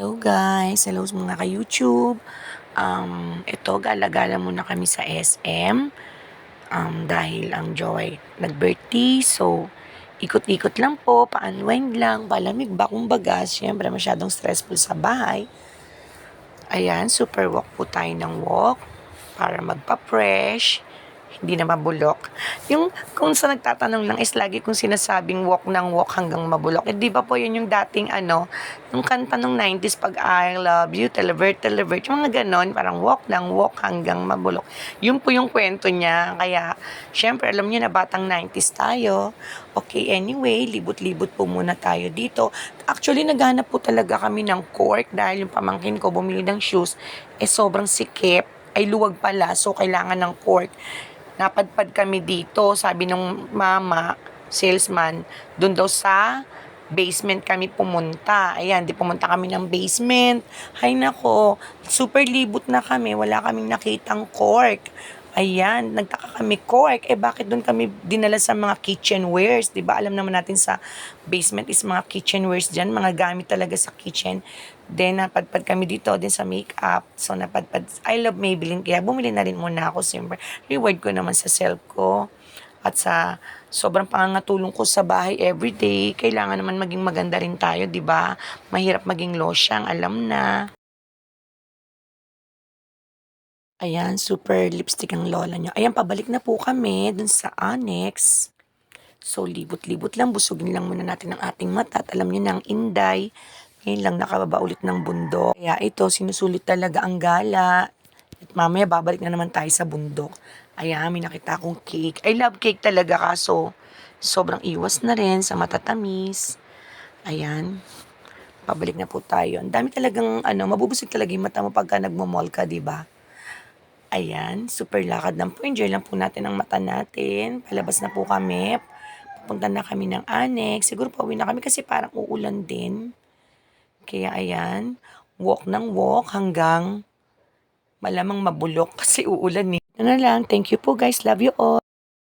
Hello guys! Hello mga ka-YouTube. Um, ito, gala-gala muna kami sa SM. Um, dahil ang Joy nag-birthday. So, ikot-ikot lang po, pa-unwind lang, palamig ba kumbaga. Siyempre, masyadong stressful sa bahay. Ayan, super walk po tayo ng walk para magpa-fresh hindi na mabulok. Yung kung sa nagtatanong lang is lagi kong sinasabing walk ng walk hanggang mabulok. Eh, di ba po yun yung dating ano, yung kanta nung 90s pag I love you, televert, televert, yung mga ganon, parang walk ng walk hanggang mabulok. Yun po yung kwento niya. Kaya, syempre, alam niyo na batang 90s tayo. Okay, anyway, libot-libot po muna tayo dito. Actually, naghanap po talaga kami ng cork dahil yung pamangkin ko bumili ng shoes, eh sobrang sikip ay luwag pala, so kailangan ng cork napadpad kami dito. Sabi ng mama, salesman, doon daw sa basement kami pumunta. Ayan, di pumunta kami ng basement. Hay nako, super libot na kami. Wala kaming nakitang cork. Ayan, nagtaka kami cork. Eh bakit doon kami dinala sa mga kitchenwares? ba? Alam naman natin sa basement is mga kitchenwares diyan, mga gamit talaga sa kitchen. Then napadpad kami dito din sa makeup. So napadpad I love Maybelline kaya bumili na rin muna ako siyempre. Reward ko naman sa self ko at sa sobrang pangangatulong ko sa bahay everyday. Kailangan naman maging maganda rin tayo, 'di ba? Mahirap maging losyang, alam na. Ayan, super lipstick ang lola niya. Ayan, pabalik na po kami dun sa annex. So, libot-libot lang. Busugin lang muna natin ang ating mata. At alam niyo na ang inday. Ngayon lang nakababa ulit ng bundok. Kaya ito, sinusulit talaga ang gala. At mamaya babalik na naman tayo sa bundok. Ayan, may nakita akong cake. I love cake talaga kaso sobrang iwas na rin sa matatamis. Ayan. Pabalik na po tayo. Ang dami talagang, ano, mabubusog talaga yung mata mo pagka nagmo-mall ka, di ba? Ayan, super lakad lang po. Enjoy lang po natin ang mata natin. Palabas na po kami. Pupunta na kami ng annex. Siguro pauwi na kami kasi parang uulan din. Kaya ayan, walk ng walk hanggang malamang mabulok kasi uulan eh. Ano na lang, thank you po guys. Love you all.